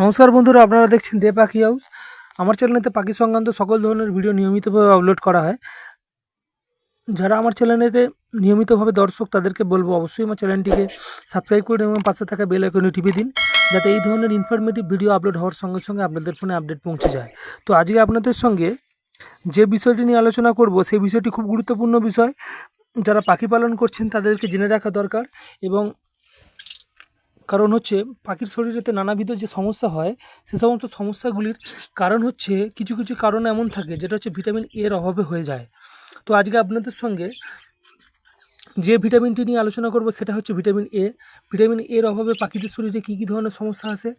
নমস্কার বন্ধুরা, আপনারা দেখছেন দে পাখি হাউস। আমার চ্যানেলেতে পাখি সংক্রান্ত সকল ধরনের ভিডিও নিয়মিতভাবে আপলোড করা হয়। যারা আমার চ্যানেলেতে নিয়মিতভাবে দর্শক, তাদেরকে বলব অবশ্যই আমার চ্যানেলটিকে সাবস্ক্রাইব করে এবং পাশে থাকা বেল আইকনে টিপে দিন, যাতে এই ধরনের ইনফরমেটিভ ভিডিও আপলোড হওয়ার সঙ্গে সঙ্গে আপনাদের ফোনে আপডেট পৌঁছে যায়। তো আজকে আপনাদের সঙ্গে যে বিষয়টি নিয়ে আলোচনা করব, সেই বিষয়টি খুব গুরুত্বপূর্ণ বিষয়। যারা পাখি পালন করছেন, তাদেরকে জেনে রাখা দরকার এবং কারণ হচ্ছে পাখির শরীরেতে নানাবিধ যে সমস্যা হয়, সে সমস্ত সমস্যাগুলির কারণ হচ্ছে কিছু কিছু কারণ এমন থাকে যেটা হচ্ছে ভিটামিন এর অভাবে হয়ে যায়। তো আজকে আপনাদের সঙ্গে যে ভিটামিনটি নিয়ে আলোচনা করব সেটা হচ্ছে ভিটামিন এ ভিটামিন এর অভাবে পাখিদের শরীরে কী কী ধরনের সমস্যা আসে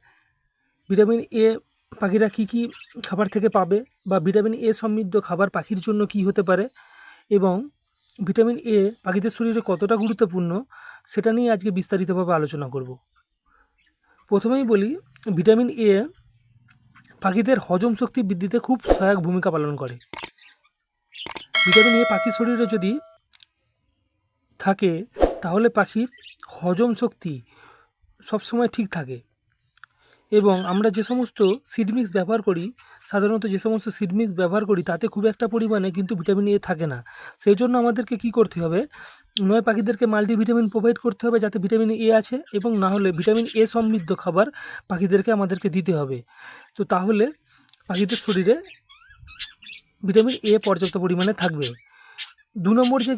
ভিটামিন এ পাখিরা কী কী খাবার থেকে পাবে বা ভিটামিন এ সমৃদ্ধ খাবার পাখির জন্য কী হতে পারে? এবং ভিটামিন এ পাখিদের শরীরে কতটা গুরুত্বপূর্ণ সেটা নিয়ে আজকে বিস্তারিতভাবে আলোচনা করব। প্রথমেই বলি, ভিটামিন এ পাখিদের হজম শক্তি বৃদ্ধিতে খুব সহায়ক ভূমিকা পালন করে। ভিটামিন এ পাখির শরীরে যদি থাকে, তাহলে পাখির হজম শক্তি সবসময় ঠিক থাকে। এবং আমরা যে সমস্ত সিডমিক্স ব্যবহার করি, সাধারণত যে সমস্ত সিডমিক্স ব্যবহার করি, তাতে খুব একটা পরিমাণে কিন্তু ভিটামিন এ থাকে না। সেই জন্য আমাদেরকে কী করতে হবে? নয় পাখিদেরকে মাল্টিভিটামিন প্রোভাইড করতে হবে যাতে ভিটামিন এ আছে এবং না হলে ভিটামিন এ সমৃদ্ধ খাবার পাখিদেরকে আমাদেরকে দিতে হবে। তো তাহলে পাখিদের শরীরে ভিটামিন এ পর্যাপ্ত পরিমাণে থাকবে। দু নম্বর যে,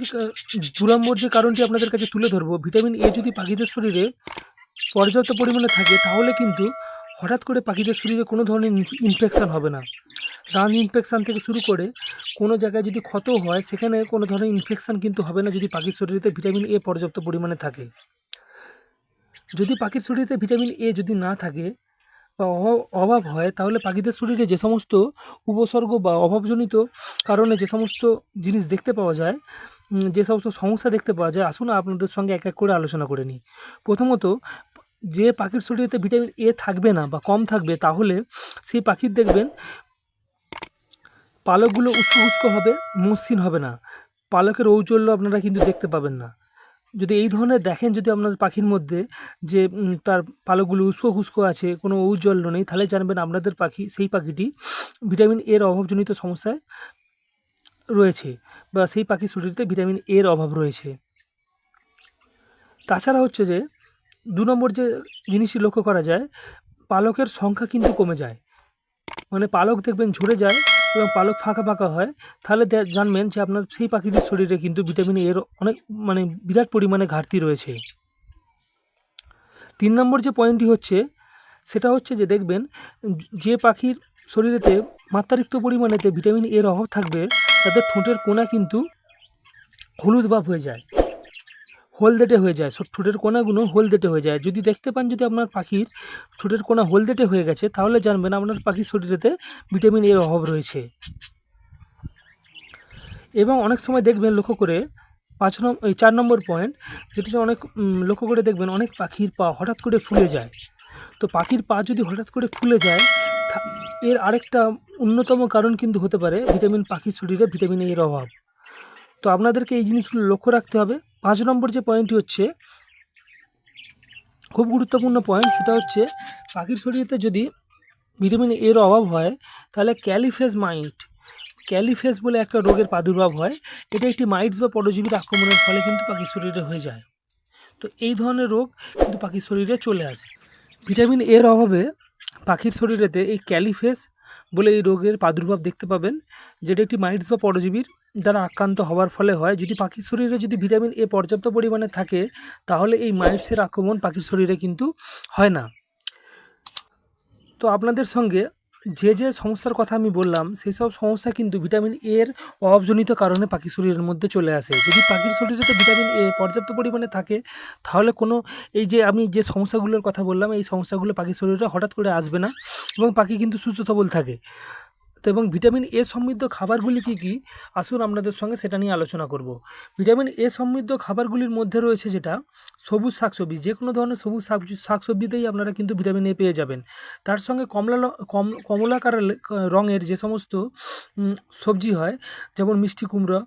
দু নম্বর যে কারণটি আপনাদের কাছে তুলে ধরবো ভিটামিন এ যদি পাখিদের শরীরে পর্যাপ্ত পরিমাণে থাকে, তাহলে কিন্তু হঠাৎ করে পাখিদের শরীরে কোনো ধরনের ইনফেকশান হবে না। রান ইনফেকশান থেকে শুরু করে কোনো জায়গায় যদি ক্ষত হয়, সেখানে কোনো ধরনের ইনফেকশান কিন্তু হবে না যদি পাখির শরীরে ভিটামিন এ পর্যাপ্ত পরিমাণে থাকে। যদি পাখির শরীরে ভিটামিন এ যদি না থাকে বা অভাব হয়, তাহলে পাখিদের শরীরে যে সমস্ত উপসর্গ বা অভাবজনিত কারণে যে সমস্ত জিনিস দেখতে পাওয়া যায় যে সমস্ত সমস্যা দেখতে পাওয়া যায়, আসুন আপনাদের সঙ্গে এক এক করে আলোচনা করে নিই। প্রথমত যে পাখির শরীরেতে ভিটামিন এ থাকবে না বা কম থাকবে, তাহলে সেই পাখির দেখবেন পালকগুলো উস্কো উস্কো হবে, মসৃণ হবে না। পালকের ঔজ্জ্বল্য আপনারা কিন্তু দেখতে পাবেন না। যদি এই ধরনের দেখেন যদি আপনার পাখির মধ্যে যে তার পালকগুলো উস্কো খুস্কো আছে, কোনো ঔজ্জ্বল্য নেই, তাহলে জানবেন আপনাদের পাখি, সেই পাখিটি ভিটামিন এর অভাবজনিত সমস্যায় রয়েছে বা সেই পাখির শরীরে ভিটামিন এর অভাব রয়েছে। তাছাড়া হচ্ছে যে দু নম্বর যে জিনিসটি লক্ষ্য করা যায়, পালকের সংখ্যা কিন্তু কমে যায়। মানে পালক দেখবেন ঝরে যায় এবং পালক ফাঁকা ফাঁকা হয়। তাহলে জানবেন যে আপনার সেই পাখিটির শরীরে কিন্তু ভিটামিন এর অনেক মানে বিরাট পরিমাণে ঘাটতি রয়েছে। তিন নম্বর যে পয়েন্টটি হচ্ছে, সেটা হচ্ছে যে দেখবেন যে পাখির শরীরেতে মাত্রাতিরিক্ত পরিমাণেতে ভিটামিন এর অভাব থাকবে, তাদের ঠোঁটের কোনা কিন্তু হলুদ ভাব হয়ে যায়। হলদেটে হয়ে যায়। ঠোঁটের কোনাগুলো হলদেটে হয়ে যায়। যদি দেখতে পান যদি আপনার পাখির ঠোঁটের কোনা হলদেটে হয়ে গেছে, তাহলে জানবেন আপনার পাখির শরীরেতে ভিটামিন এর অভাব রয়েছে। এবং অনেক সময় দেখবেন লক্ষ্য করে পাঁচ নম্বর এই চার নম্বর পয়েন্ট যেটা অনেক লক্ষ্য করে দেখবেন অনেক পাখির পা হঠাৎ করে ফুলে যায়। তো পাখির পা যদি হঠাৎ করে ফুলে যায় এর আরেকটা অন্যতম কারণ কিন্তু হতে পারে ভিটামিন পাখির শরীরে ভিটামিন এর অভাব। তো আপনাদেরকে এই জিনিসগুলো লক্ষ্য রাখতে হবে। পাঁচ নম্বর যে পয়েন্টটি হচ্ছে, খুব গুরুত্বপূর্ণ পয়েন্ট সেটা হচ্ছে পাখির শরীরেতে যদি ভিটামিন এর অভাব হয়, তাহলে ক্যালিফেজ মাইট ক্যালিফেজ বলে একটা রোগের প্রাদুর্ভাব হয়। এটা একটি মাইটস বা পরজীবীর আক্রমণের ফলে কিন্তু পাখির শরীরে হয়ে যায়। তো এই ধরনের রোগ কিন্তু পাখির শরীরে চলে আসে। ভিটামিন এর অভাবে পাখির শরীরেতে এই ক্যালিফেস বলে এই রোগের প্রাদুর্ভাব দেখতে পাবেন, যেটা একটি মাইটস বা পরজীবীর দ্বারা আক্রান্ত হওয়ার ফলে হয়। যদি পাখির শরীরে যদি ভিটামিন এ পর্যাপ্ত পরিমাণে থাকে, তাহলে এই মাইটসের আক্রমণ পাখির শরীরে কিন্তু হয় না। তো আপনাদের সঙ্গে যে যে সমস্যার কথা আমি বললাম, সেই সব সমস্যা কিন্তু ভিটামিন এর অভাবজনিত কারণে পাখির শরীরের মধ্যে চলে আসে। যদি পাখির শরীরে ভিটামিন এ পর্যাপ্ত পরিমাণে থাকে, তাহলে কোনো এই যে আমি যে সমস্যাগুলোর কথা বললাম, এই সমস্যাগুলো পাখির শরীরে হঠাৎ করে আসবে না এবং পাখি কিন্তু সুস্থ সবল থাকে। তো এবং ভিটামিন এ সমৃদ্ধ খাবারগুলি কী কী? আসুন আপনাদের সঙ্গে সেটা নিয়ে আলোচনা করব। ভিটামিন এ সমৃদ্ধ খাবারগুলির মধ্যে রয়েছে যেটা সবুজ শাকসবজি। যে কোনো ধরনের সবুজ শাক শাকসবজিতেই আপনারা কিন্তু ভিটামিন এ পেয়ে যাবেন। তার সঙ্গে কমলা কম কমলাকার রঙের যে সমস্ত সবজি হয়, যেমন মিষ্টি কুমড়ো,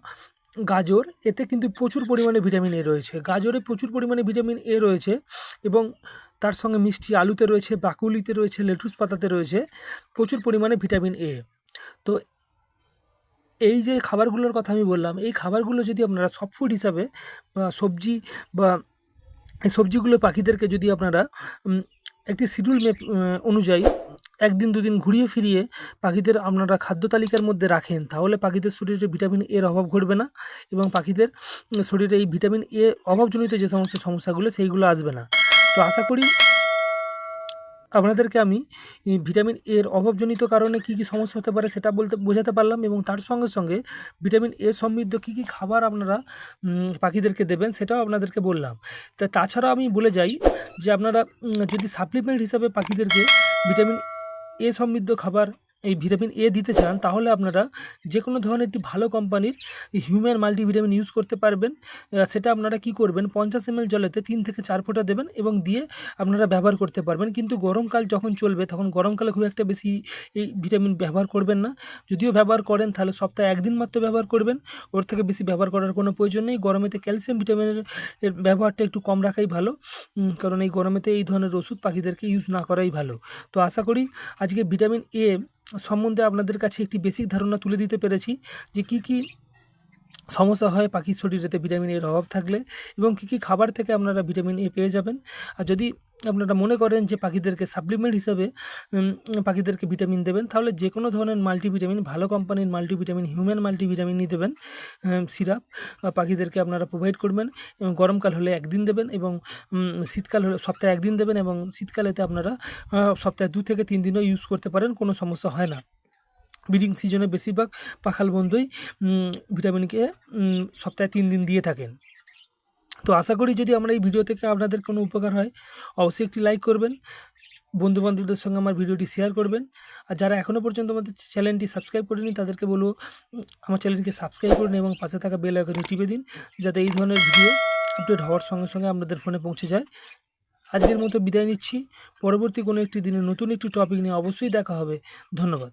গাজর, এতে কিন্তু প্রচুর পরিমাণে ভিটামিন এ রয়েছে। গাজরে প্রচুর পরিমাণে ভিটামিন এ রয়েছে এবং তার সঙ্গে মিষ্টি আলুতে রয়েছে, বাকুলিতে রয়েছে, লেটুস পাতাতে রয়েছে, প্রচুর পরিমাণে ভিটামিন এ। তো এই যে খাবারগুলোর কথা আমি বললাম, এই খাবারগুলো যদি আপনারা সফট ফুড হিসাবে বা সবজি বা এই সবজিগুলো পাখিদেরকে যদি আপনারা একটি শিডিউল মেপ অনুযায়ী একদিন দুদিন ঘুরিয়ে ফিরিয়ে পাখিদের আপনারা খাদ্য তালিকার মধ্যে রাখেন, তাহলে পাখিদের শরীরে ভিটামিন এর অভাব ঘটবে না এবং পাখিদের শরীরে এই ভিটামিন এ অভাবজনিত যে সমস্ত সমস্যাগুলো, সেইগুলো আসবে না। তো আশা করি আপনাদেরকে আমি ভিটামিন এর অভাবজনিত কারণে কি কি সমস্যা হতে পারে সেটা বলতে, বোঝাতে পারলাম এবং তার সঙ্গে সঙ্গে ভিটামিন এ সমৃদ্ধ কি কি খাবার আপনারা পাখিদেরকে দেবেন সেটাও আপনাদেরকে বললাম। তা তাছাড়া আমি বলে যাই যে আপনারা যদি সাপ্লিমেন্ট হিসাবে পাখিদেরকে ভিটামিন এ সমৃদ্ধ খাবার এই ভিটামিন এ দিতে চান, তাহলে আপনারা যে কোনো ধরনের একটি ভালো কোম্পানির হিউম্যান মাল্টিভিটামিন ইউজ করতে পারবেন। সেটা আপনারা কি করবেন? পঞ্চাশ এম জলেতে তিন থেকে চার ফোঁটা দেবেন এবং দিয়ে আপনারা ব্যবহার করতে পারবেন। কিন্তু গরমকাল যখন চলবে, তখন গরমকালে খুব একটা বেশি এই ভিটামিন ব্যবহার করবেন না। যদিও ব্যবহার করেন, তাহলে সপ্তাহে একদিন মাত্র ব্যবহার করবেন। ওর থেকে বেশি ব্যবহার করার কোনো প্রয়োজন নেই। গরমেতে ক্যালসিয়াম ভিটামিনের ব্যবহারটা একটু কম রাখাই ভালো। কারণ এই গরমেতে এই ধরনের ওষুধ পাখিদেরকে ইউজ না করাই ভালো। তো আশা করি আজকে ভিটামিন এ সম্বন্ধে আপনাদের কাছে একটি বেসিক ধারণা তুলে দিতে পেরেছি যে কি কী সমস্যা হয়, পাখির শরীরেতে ভিটামিন এর অভাব থাকলে এবং কী কী খাবার থেকে আপনারা ভিটামিন এ পেয়ে যাবেন। আর যদি আপনারা মনে করেন যে পাখিদেরকে সাপ্লিমেন্ট হিসাবে পাখিদেরকে ভিটামিন দেবেন, তাহলে যে কোনো ধরনের মাল্টিভিটামিন ভালো কোম্পানির মাল্টিভিটামিন হিউম্যান মাল্টিভিটামিনই দেবেন সিরাপ পাখিদেরকে আপনারা প্রোভাইড করবেন এবং গরমকাল হলে একদিন দেবেন এবং শীতকাল হলে, সপ্তাহে একদিন দেবেন এবং শীতকালেতে আপনারা সপ্তাহে দু থেকে তিন দিনও ইউজ করতে পারেন, কোনো সমস্যা হয় না। ব্রিডিং সিজনে বেশিরভাগ পাখাল বন্ধুই উম, ভিটামিনকে উম, সপ্তাহে তিন দিন দিয়ে থাকেন। তো আশা করি যদি আমরা এই ভিডিও থেকে আপনাদের কোনো উপকার হয় অবশ্যই একটি লাইক করবেন বন্ধু বান্ধবদের সঙ্গে আমার ভিডিওটি শেয়ার করবেন আর যারা এখনও পর্যন্ত আমাদের চ্যানেলটি সাবস্ক্রাইব করেনি তাদেরকে বলব আমার চ্যানেলকে সাবস্ক্রাইব করুন এবং পাশে থাকা বেল আইকনে টিপে দিন যাতে এই ধরনের ভিডিও আপডেট হওয়ার সঙ্গে সঙ্গে আপনাদের ফোনে পৌঁছে যায়। আজকের মতো বিদায় নিচ্ছি পরবর্তী কোনো একটি দিনে নতুন একটি টপিক নিয়ে অবশ্যই দেখা হবে ধন্যবাদ।